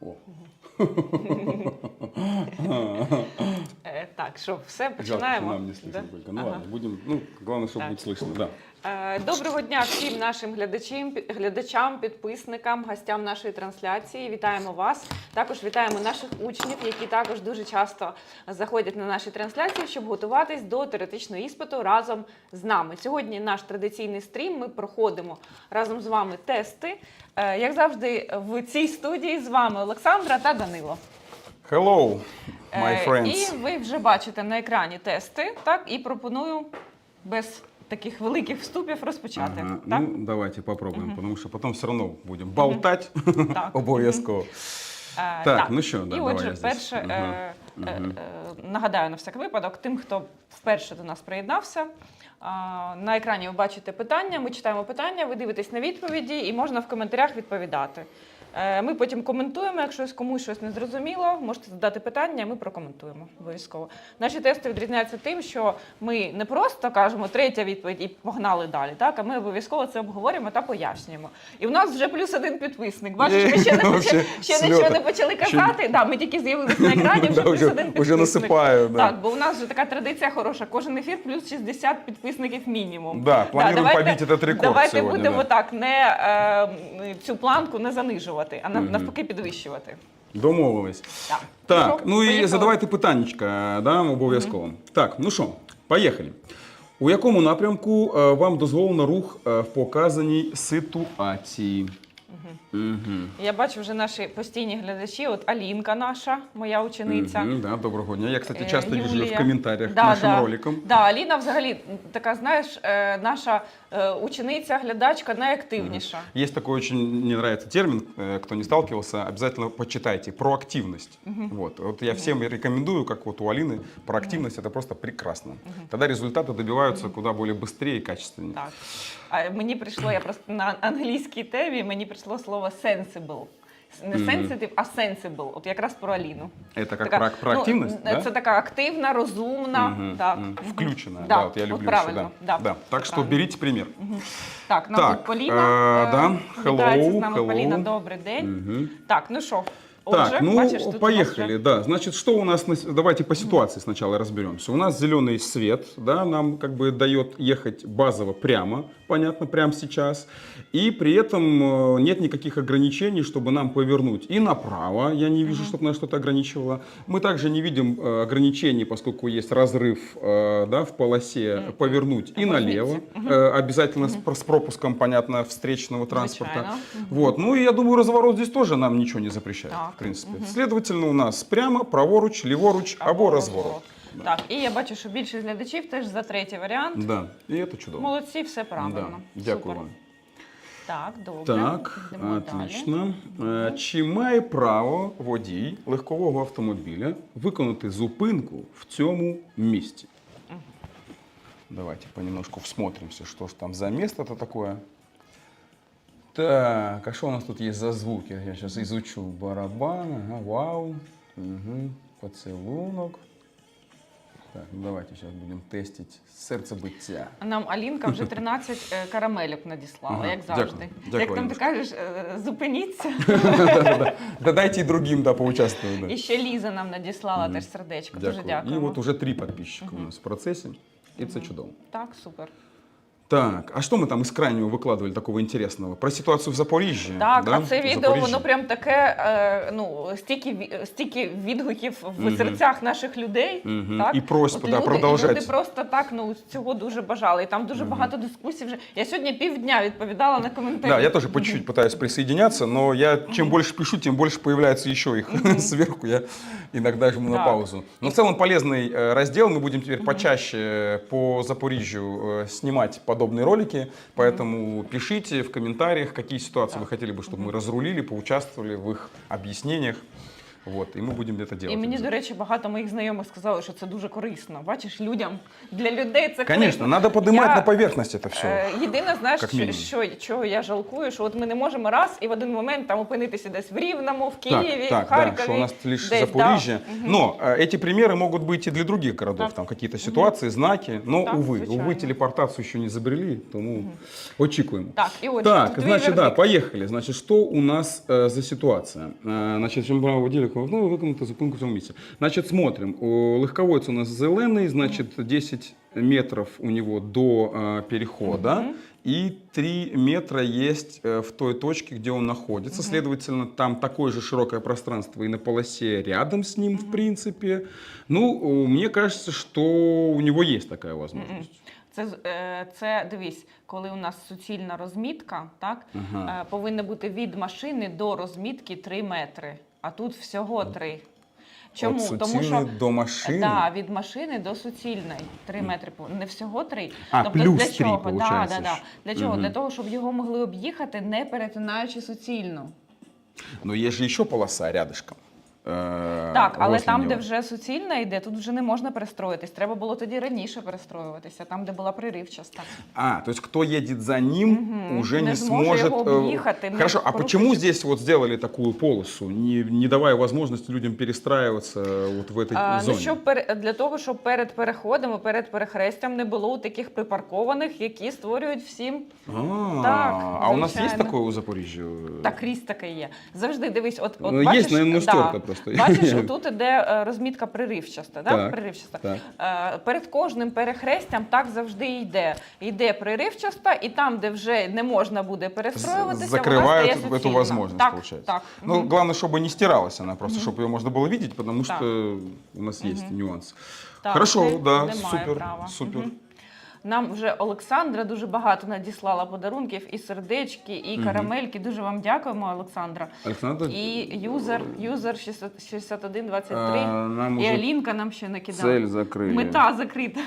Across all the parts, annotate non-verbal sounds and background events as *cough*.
О. Е, так, що, все, Жалко, что починаємо. нам не слышно Да? только. Ну Ага. ладно, будем, ну, главное, чтобы Так. быть слышно, да. Доброго дня всім нашим глядачам, глядачам, підписникам, гостям нашої трансляції. Вітаємо вас. Також вітаємо наших учнів, які також дуже часто заходять на наші трансляції, щоб готуватись до теоретичного іспиту разом з нами. Сьогодні наш традиційний стрім. Ми проходимо разом з вами тести. Е, Як завжди, в цій студії з вами Олександра та Данило. Hello, my Е, friends. І ви вже бачите на екрані тести. Так, і пропоную без таких великих вступів розпочати. Ага, Так? Ну, давайте попробуем, потому что потом все равно будем болтать Так. *laughs* обов'язково. Е, Так, ну що, да, і давай отже, перше Ага, е, е, е, нагадаю на всяк випадок, тим, хто вперше до нас приєднався. На екрані ви бачите питання. Ми читаємо питання, ви дивитесь на відповіді, і можна в коментарях відповідати. Е, Ми потім коментуємо, якщо комусь щось не зрозуміло, можете задати питання, ми прокоментуємо обов'язково. Наші тести відрізняються тим, що ми не просто кажемо третя відповідь і погнали далі, так а ми обов'язково це обговорюємо та пояснюємо. І у нас вже плюс один підписник. Бачиш, ми ще не почали, ще нічого не почали казати. Да, ми тільки з'явилися на екрані, вже плюс один уже підписник. Так, бо у нас вже така традиція хороша. Кожен ефір плюс 60 підписників мінімум. Да, плануємо побити этот рекорд Давайте будемо так не е, цю планку не занижувати, а на- навпаки підвищувати. Домовились. Так, Так, ну і поїхали? задавайте питаннячка, да, обов'язково. Так, ну що, поїхали. У якому напрямку е, вам дозволено рух е, в показаній ситуації? Мгм. Я бачу вже наші постійні глядачі. От Алінка наша, моя учениця. Мгм, да, доброго дня. Я, кстати, Е, часто вижу Юлія. в комментариях Да, к нашим да. роликам. Да, Аліна взагалі така, знаєш, е, наша е, учениця, глядачка найактивніша. Есть такой очень, мне нравится термин, э, кто не сталкивался, обязательно почитайте, проактивность. Вот. вот я всем рекомендую, как вот у Алины, проактивность это просто прекрасно. Тогда результаты добиваются куда более быстрее и качественнее. Так. А мені прийшло, я просто на англійській темі, мені прийшло слово sensible. Не sensitive, а sensible. От якраз про Аліну. Это как Така, про, проактивность, ну, да? Це така активна, розумна. Мгм, так. Мгм. Включенная, Да, да, вот я от люблю правильно, еще, да, да. Так це что правильно. берите пример. Так, нам Так, тут Поліна. е, е, да, вітається з нами hello. Поліна, добрий день. Мгм. Так, ну що, Так, ну бачиш, тут у нас поехали, вже- да. Значит, что у нас, на с- давайте по ситуации сначала разберемся. У нас зеленый свет, да, нам как бы дает ехать базово прямо, понятно, прямо сейчас. И при этом э, нет никаких ограничений, чтобы нам повернуть и направо, я не вижу, чтобы нас что-то ограничивало. Мы также не видим э, ограничений, поскольку есть разрыв э, да, в полосе, повернуть и А налево. Э, Обязательно с про- с пропуском, понятно, встречного транспорта. Звичайно. Вот. Ну и я думаю, разворот здесь тоже нам ничего не запрещает, Так. В принципе. Следовательно, у нас прямо, праворуч, ліворуч або розворот. Так, і я бачу, що більшість глядачів теж за третій варіант. Да. І це чудово. Молодці, все правильно. Да. Дякую вам. Так, добре. Так, Йдемо отлично. Е, Чи має право водій легкового автомобіля виконати зупинку в цьому місці? Давайте понемножку всмотримся, что ж там за место-то такое. Так, а что у нас тут есть за звуки? Я сейчас изучу барабан. Ага, вау. Угу. Поцелунок. Так, ну давайте сейчас будем тестить серцебиття. Нам Алінка вже 13 е, карамельок надіслала, Ага, як завжди. Дякую, як там ти Аліночка. кажеш, е, зупиніться. *laughs* Да дайте и другим, да, поучаствовать. да. І ще Ліза нам надіслала теж сердечко. Дуже Дякую. дякую. І от уже три підписчика у нас в процесі, і це чудово. Так, супер. Так, а що ми там із крайнього викладували такого інтересного? Про ситуацію в Запоріжжі. Так, да? а це В відео, Запоріжжі. воно прям таке, е, ну, стільки, ві- стільки відгуків в Мгм. серцях наших людей. Мгм. Так? І просьб, От да, люди, продовжать. люди просто так ну, цього дуже бажали. І там дуже багато дискусій вже. Я сьогодні півдня відповідала на коментарі. Да, я тоже по чуть-чуть пытаюсь присоединяться, но я чем больше пишу, тем больше появляется еще их *laughs* сверху. Я иногда жму на Так. паузу. Но в целом полезный э, раздел. Мы будем теперь почаще э, по Запорижью э, снимать подобные ролики. Поэтому пишите в комментариях, какие ситуации вы хотели бы, чтобы мы разрулили, поучаствовали в их объяснениях. Вот, и мы будем где-то делать. І мені, это. до речі, багато моїх знайомих сказали, що це дуже корисно. Бачиш, людям для людей це Конечно, корисно. надо поднимать Я, на поверхность это все. Е, Єдине, знаєш, Як що, мінімум. що чого я жалкую, що от ми не можемо раз і в один момент там опинитися десь в Рівному, в Києві, так, в так, Харкові. да, что у нас лишь десь, Запоріжжя. да. Мгм. Но э, эти примеры могут быть и для других городов, Так. там какие-то ситуации, знаки. Но, Так, увы, звичайно. увы, телепортацию еще не изобрели, тому очікуємо. Так, і отже, Так, твій значит, да, вердикт. поехали. Значит, что у нас э, за ситуация? Э, значит, чим право ділі, ну, виконати зупинку в цьому місці. Значит, смотрим. О, Легковойц у нас зеленый, значит, 10 метров у него до э, перехода. Мгм. И 3 метра есть э, в той точке, где он находится. Следовательно, там такое же широкое пространство и на полосе рядом с ним, в принципе. Ну, э, мне кажется, что у него есть такая возможность. Це, з- е, це дивись, коли у нас суцільна розмітка, так Ага. е, повинно бути від машини до розмітки 3 метри, а тут всього три. Чому? От Тому що до машини? Да, від машини до суцільної три метри. Не всього три. А, тобто плюс для чого? Да, да, да. Для чого? Угу. Для того, щоб його могли об'їхати, не перетинаючи суцільну. Ну є ж ще полоса рядышком. э, Так, але возле там, него. де вже суцільна йде, тут вже не можна перестроїтись. Треба було тоді раніше перестроюватися, там, де була приривчаста. А, то есть кто едет за ним, Мгм. уже Не не, зможе сможет... его э, объехать, и не Хорошо, а порушить. почему здесь вот сделали такую полосу, не, не давая возможности людям перестраиваться вот в этой А, зоне? ну, щоб пер... для того, щоб перед переходом і перед перехрестям не було таких припаркованих, які створюють всім А, Так, а у нас есть звичайно. такое у Запоріжжя? так різь таке є. Завжди дивись, от, от Ну, є, бачиш, наверно, стерта просто. Бачиш, тут іде е, розмітка приривчаста, да? Так, приривчаста. так. Е, перед кожним перехрестям так завжди йде. Йде приривчаста, і там, де вже не можна буде перестроюватися, вона Закрывают стає эту суцільна. возможность, так, получается. Так. Ну, Мгм. главное, чтобы не стиралась она, просто чтобы ее можно было видеть, потому Так. что у нас есть нюанс. Так, Хорошо, не- да, немає супер, права. супер. Мгм. Нам вже Олександра дуже багато надіслала подарунків, і сердечки, і карамельки. Дуже вам дякуємо, Олександра. Олександр? І юзер, юзер 60 6123. А, нам і уже Алінка нам ще накидала. цель закрыли. Мета закрита.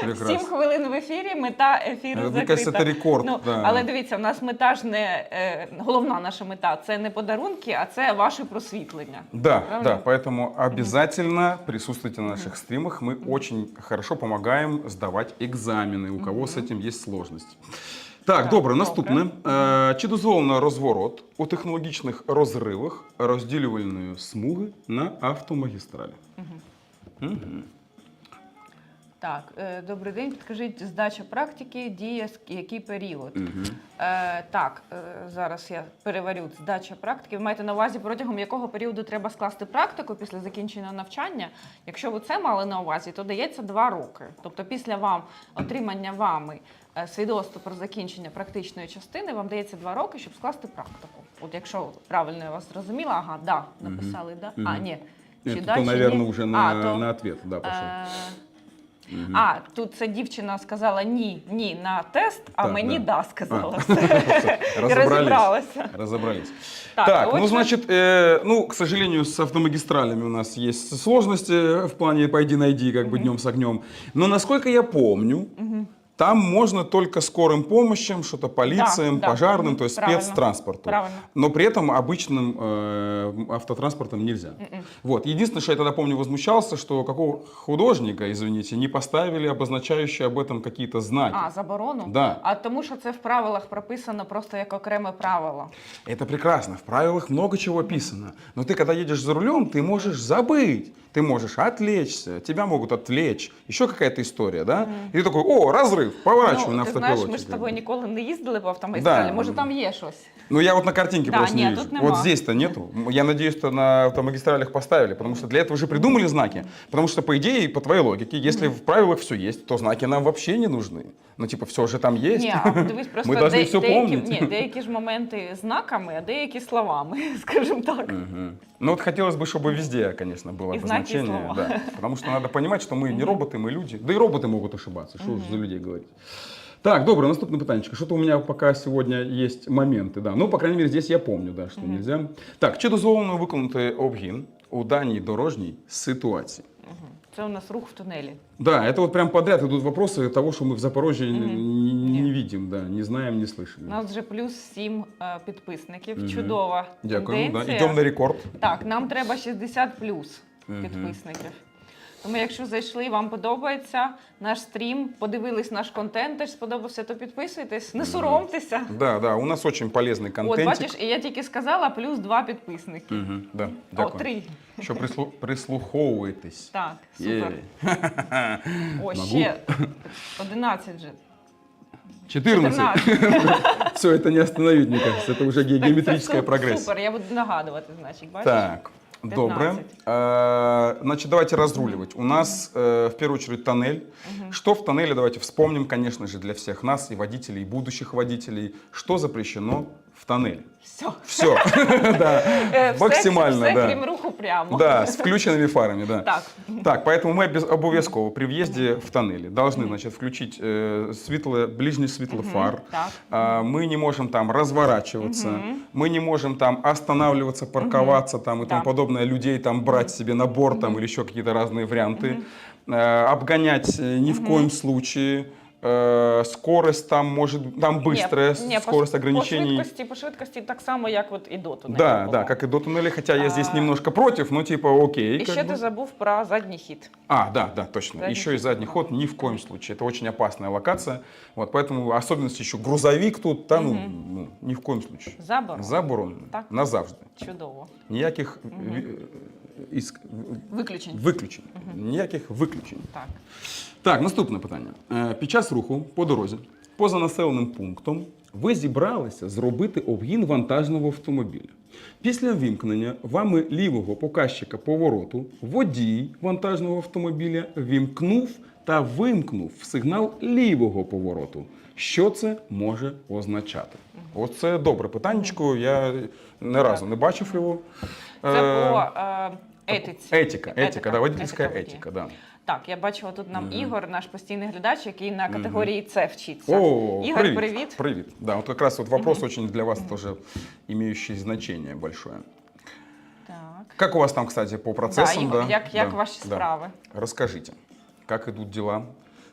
Прекрасно. Сім хвилин в ефірі, мета ефіру Е, закрита. Мені кажется, це рекорд, Ну, да. Але дивіться, в нас мета ж не е, головна наша мета це не подарунки, а це ваше просвітлення. Да, Правда? да, поэтому обязательно присутствуйте на наших стримах. Мы очень хорошо помогаем сдавать экзамены, у кого с этим есть сложность. Так, Так, добре, добре. наступне. Е, Чи дозволено розворот у технологічних розривах розділювальної смуги на автомагістралі? Мгм. Так, е, добрий день. Підкажіть, здача практики діє який період? Мгм. Е, так, е, зараз я переварю здача практики. Ви маєте на увазі, протягом якого періоду треба скласти практику після закінчення навчання. Якщо ви це мали на увазі, то дається два роки. Тобто, після вам отримання вами е, свідоцтва про закінчення практичної частини, вам дається два роки, щоб скласти практику. От якщо правильно я вас зрозуміла, ага, да, написали, да. А, ні. Да, то, чи наверное, ні? уже на, А, то- на ответ да, пошел. Е, Мгм. А, тут ця дівчина сказала ні, ні на тест, а Так, мені да. да, сказала. *laughs* Все. І Разобрались. розібралася. Разобрались. Так, Так, ну отже. значит, э, ну, к сожалению, с автомагистралями у нас есть сложности в плане пойди найди, как бы днем с огнем. Но насколько я помню, там можно только скорым помощям, что-то полициям, Да, да. пожарным, Мгм, то есть правильно. спецтранспорту. Правильно. Но при этом обычным э, автотранспортом нельзя. Вот. Единственное, что я тогда помню возмущался, что какого художника, извините, не поставили обозначающие об этом какие-то знаки. А, заборону? Да. А тому що це в правилах прописано просто як окреме правило. Это прекрасно. В правилах много чего описано. Но ты, когда едешь за рулем, ты можешь забыть. Ты можешь отвлечься, тебя могут отвлечь. Еще какая-то история, да? И ты такой, о, разрыв, поворачиваю на ну, ти знаєш, автопилоте. ми ж з как тобою бы. ніколи не їздили по автомагістралі. Да. Може там є щось. Ну, я вот на картинке Да, просто не нет, вижу. тут нема. Вот здесь-то нету. Я надеюсь, что на автомагистралях поставили, потому что для этого же придумали знаки. Потому что, по идее, по твоей логике, если в правилах все есть, то знаки нам вообще не нужны. Ну, типа, все же там есть. Ні, а дивись, просто Мы должны де- все деякі, помнить. ні, деякі ж моменти знаками, а деякі словами, *laughs* скажімо так. Мгм. Ну вот хотелось бы, чтобы везде, конечно, было И знаки, и обозначение. слова. Да, потому что надо понимать, что мы не роботы, мы люди. Да и роботы могут ошибаться. Что уж за людей говорить. Так, добре, наступне питанечко. Что-то у меня пока сегодня есть моменты, да. Ну, по крайней мере, здесь я помню, да, что нельзя. Так, чи дозволено виконати обгін у даній дорожній ситуації? Мгм. Це у нас рух в тунелі. Да, это вот прям подряд идут вопросы того, что мы в Запорожье Мгм. не, не Нет. видим, да, не знаем, не слышали. У нас вже плюс 7 підписників. Мгм. Чудова Дякую. Да. тенденція. Идем на рекорд. Так, нам треба 60 плюс Мгм. підписників. Тому, якщо зайшли, вам подобається наш стрім, подивились наш контент, теж сподобався, то підписуйтесь, не соромтеся. Да, да, у нас очень полезный От, контентик. бачиш, і я тільки сказала, плюс два підписники. Мгм, да, О, дякую. три. Що прислу... прислуховуєтесь. Так, супер. Є. *laughs* О, Могу. ще 11 же. 14. Все, это не остановить, мне кажется. Это уже ге- Так, геометрическая це прогресс. Супер, я буду нагадувати, значить, бачиш? Так, 15. добре. Э, Значит, давайте разруливать. У нас э, в первую очередь тоннель. Что в тоннеле, давайте вспомним, конечно же, для всех нас, и водителей, и будущих водителей, что запрещено в тоннеле. Все. Все, *laughs* да, все, максимально, все, да. крім руху прямо. Да, с включенными фарами, да. Так. Так, поэтому мы обов'язково при въезде в тоннеле должны, значит, включить э, светлое, ближний светлый фар. Так. А, мы не можем там разворачиваться, мы не можем там останавливаться, парковаться там и тому подобное, людей там брать себе на борт там или еще какие-то разные варианты. Э, обгонять э, ни в коем случае. Э, скорость там может, там быстрая Ні, ні, по- скорость ограничений. По швидкості, по швидкості так само, як от і до тунелю Да, було. да, как и до туннеля, хотя я здесь А. немножко против, но типа окей. І как ще бы. ти забув про задній хід. А, да, да, точно. Задний еще и ход. задний ход ни в коем случае. Это очень опасная локация. Вот, поэтому особенность еще грузовик тут, та, ну, ну, ни в коем случае. Забор. Заборонено. Так. Назавжди. Чудово. Ніяких ві- Іск- Виключень. виключень. Ніяких виключень. Так. Так, наступне питання. Е, Під час руху по дорозі, поза населеним пунктом, ви зібралися зробити обгін вантажного автомобіля. Після вімкнення вами лівого показчика повороту водій вантажного автомобіля вімкнув та вимкнув сигнал лівого повороту. Що це може означати? Оце добре питаннячко. Я не разу не бачив його. Це Е, по е, етиці. Етика, етика, да, водительская водія. етика, да. Так, я бачила тут нам Ігор, наш постійний глядач, який на категорії С вчиться. О, Ігор, привет. привіт. Привет. Да, вот как раз вот вопрос очень для вас тоже имеющий значение большое. Так. Как у вас там, кстати, по Да, процессам? Ігор, як, як Да, ваші да. справи? Расскажите, как идут дела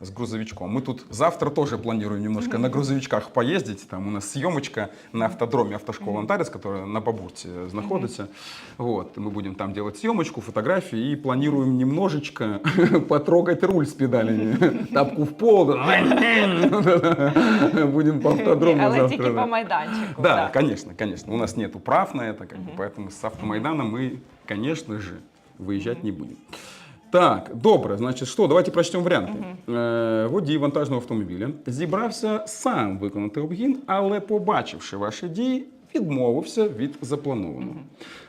с грузовичком? Мы тут завтра тоже планируем немножко на грузовичках поездить. Там у нас съемочка на автодроме автошколы Антарес, которая на Бабурте находится. Вот, мы будем там делать съемочку, фотографии и планируем немножечко *laughs* потрогать руль с педалями. *laughs* Тапку в пол. *laughs* Будем по автодрому завтра. по майданчику. Да, конечно, конечно. У нас нет прав на это, поэтому с автомайдана мы, конечно же, выезжать не будем. Так, добре, значить, що, давайте прочтемо варіанти. Е, водій вантажного автомобіля зібрався сам виконати обгін, але, побачивши ваші дії, відмовився від запланованого.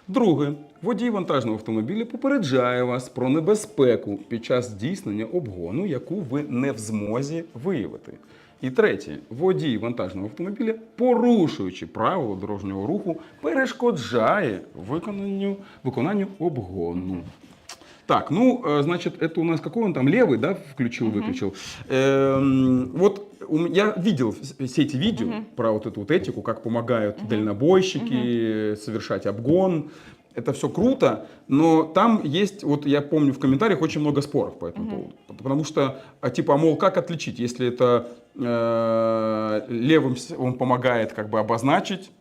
Друге, водій вантажного автомобіля попереджає вас про небезпеку під час здійснення обгону, яку ви не в змозі виявити. І третє, водій вантажного автомобіля, порушуючи правила дорожнього руху, перешкоджає виконанню, виконанню обгону. Так, ну, э, значит, это у нас какой он там левый, да, включил, выключил. Эм, вот я видел вс- все эти видео про вот эту вот этику, как помогают дальнобойщики совершать обгон. Это все круто, но там есть, вот я помню в комментариях очень много споров по этому поводу. Потому что, а, типа, мол, как отличить, если это э, левым он помогает как бы обозначить,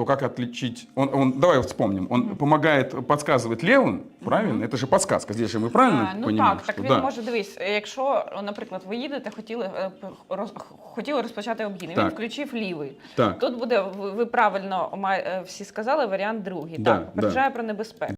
то как отличить? Он, он, давай вот вспомним. Он помогает, подсказывает левым, правильно? Это же подсказка. Здесь же мы правильно А, ну понимаем, так, так что він да. може дивись, якщо, наприклад, ви їдете, хотіли, е, п- роз, хотіли розпочати обгін, і він Так. включив лівий. Так. Тут буде, ви, ви правильно ма- е, всі сказали, варіант другий. Да, так, попереджає про небезпеку.